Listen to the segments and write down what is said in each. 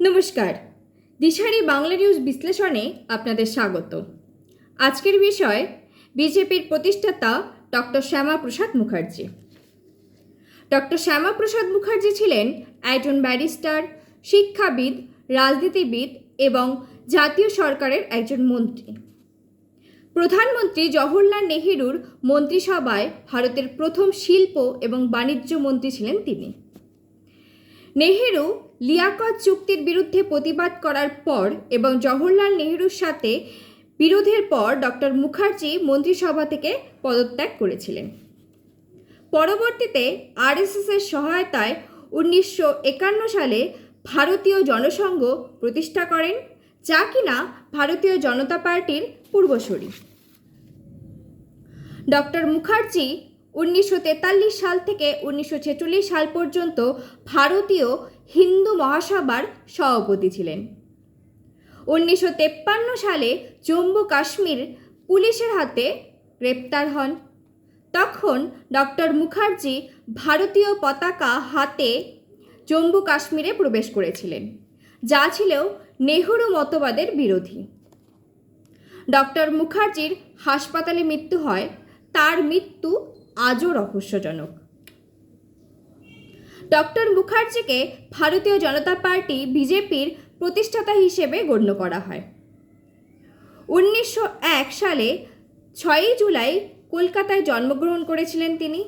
নমস্কার। দিশারি বাংলা নিউজ বিশ্লেষণে আপনাদের স্বাগত। আজকের বিষয়, বিজেপির প্রতিষ্ঠাতা ডক্টর শ্যামাপ্রসাদ মুখার্জি। ডক্টর শ্যামাপ্রসাদ মুখার্জি ছিলেন একজন ব্যারিস্টার, শিক্ষাবিদ, রাজনীতিবিদ এবং জাতীয় সরকারের একজন মন্ত্রী। প্রধানমন্ত্রী জওহরলাল নেহেরুর মন্ত্রিসভায় ভারতের প্রথম শিল্প এবং বাণিজ্য মন্ত্রী ছিলেন তিনি। নেহেরু লিয়াকত চুক্তির বিরুদ্ধে প্রতিবাদ করার পর এবং জওহরলাল নেহেরুর সাথে বিরোধের পর ডক্টর মুখার্জি মন্ত্রিসভা থেকে পদত্যাগ করেছিলেন। পরবর্তীতে আরএসএসের সহায়তায় উনিশশো একান্ন সালে ভারতীয় জনসংঘ প্রতিষ্ঠা করেন, যা কিনা ভারতীয় জনতা পার্টির পূর্বসূরি। ডক্টর মুখার্জি উনিশশো তেতাল্লিশ সাল থেকে উনিশশো ছেচল্লিশ সাল পর্যন্ত ভারতীয় হিন্দু মহাসভার সভাপতি ছিলেন। উনিশশো সালে জম্মু কাশ্মীর পুলিশের হাতে গ্রেপ্তার হন। তখন ডক্টর মুখার্জি ভারতীয় পতাকা হাতে জম্মু কাশ্মীরে প্রবেশ করেছিলেন, যা ছিল নেহরু মতবাদের বিরোধী। ডক্টর মুখার্জির হাসপাতালে মৃত্যু হয়, তার মৃত্যু আজও রহস্যজনক। ডক্টর মুখার্জিকে ভারতীয় জনতা পার্টি বিজেপির প্রতিষ্ঠাতা হিসেবে গণ্য করা হয়। উনিশশো এক সালে ছয়ই জুলাই কলকাতায় জন্মগ্রহণ করেছিলেন তিনি।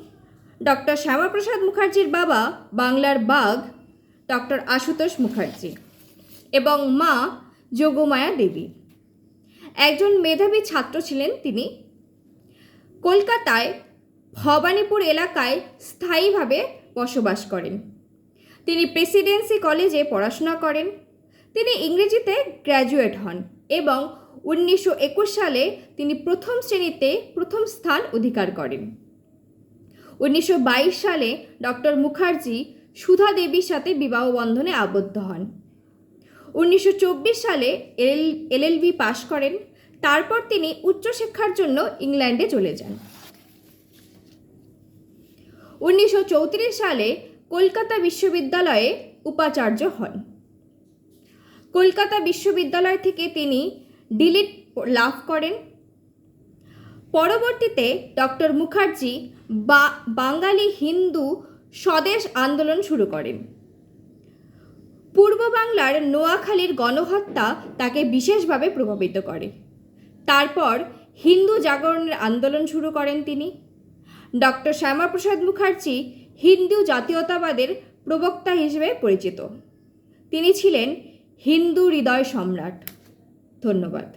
ডক্টর শ্যামাপ্রসাদ মুখার্জির বাবা বাংলার বাঘ ডক্টর আশুতোষ মুখার্জি এবং মা যোগমায়া দেবী। একজন মেধাবী ছাত্র ছিলেন তিনি। কলকাতায় ভবানীপুর এলাকায় স্থায়ীভাবে বসবাস করেন। তিনি প্রেসিডেন্সি কলেজে পড়াশোনা করেন। তিনি ইংরেজিতে গ্র্যাজুয়েট হন এবং উনিশশো একুশ সালে তিনি প্রথম শ্রেণীতে প্রথম স্থান অধিকার করেন। উনিশশো বাইশ সালে ডক্টর মুখার্জি সুধা দেবীর সাথে বিবাহ বন্ধনে আবদ্ধ হন। উনিশশো চব্বিশ সালে এল এলএলবি পাশ করেন। তারপর তিনি উচ্চশিক্ষার জন্য ইংল্যান্ডে চলে যান। উনিশশো চৌত্রিশ সালে কলকাতা বিশ্ববিদ্যালয়ে উপাচার্য হন। কলকাতা বিশ্ববিদ্যালয় থেকে তিনি ডিলিট লাভ করেন। পরবর্তীতে ডক্টর মুখার্জি বা বাঙালি হিন্দু স্বদেশ আন্দোলন শুরু করেন। পূর্ব বাংলার নোয়াখালীর গণহত্যা তাকে বিশেষভাবে প্রভাবিত করে। তারপর হিন্দু জাগরণের আন্দোলন শুরু করেন তিনি। ডক্টর শ্যামাপ্রসাদ মুখার্জি হিন্দু জাতীয়তাবাদের প্রবক্তা হিসেবে পরিচিত। তিনি ছিলেন হিন্দু হৃদয় সম্রাট। ধন্যবাদ।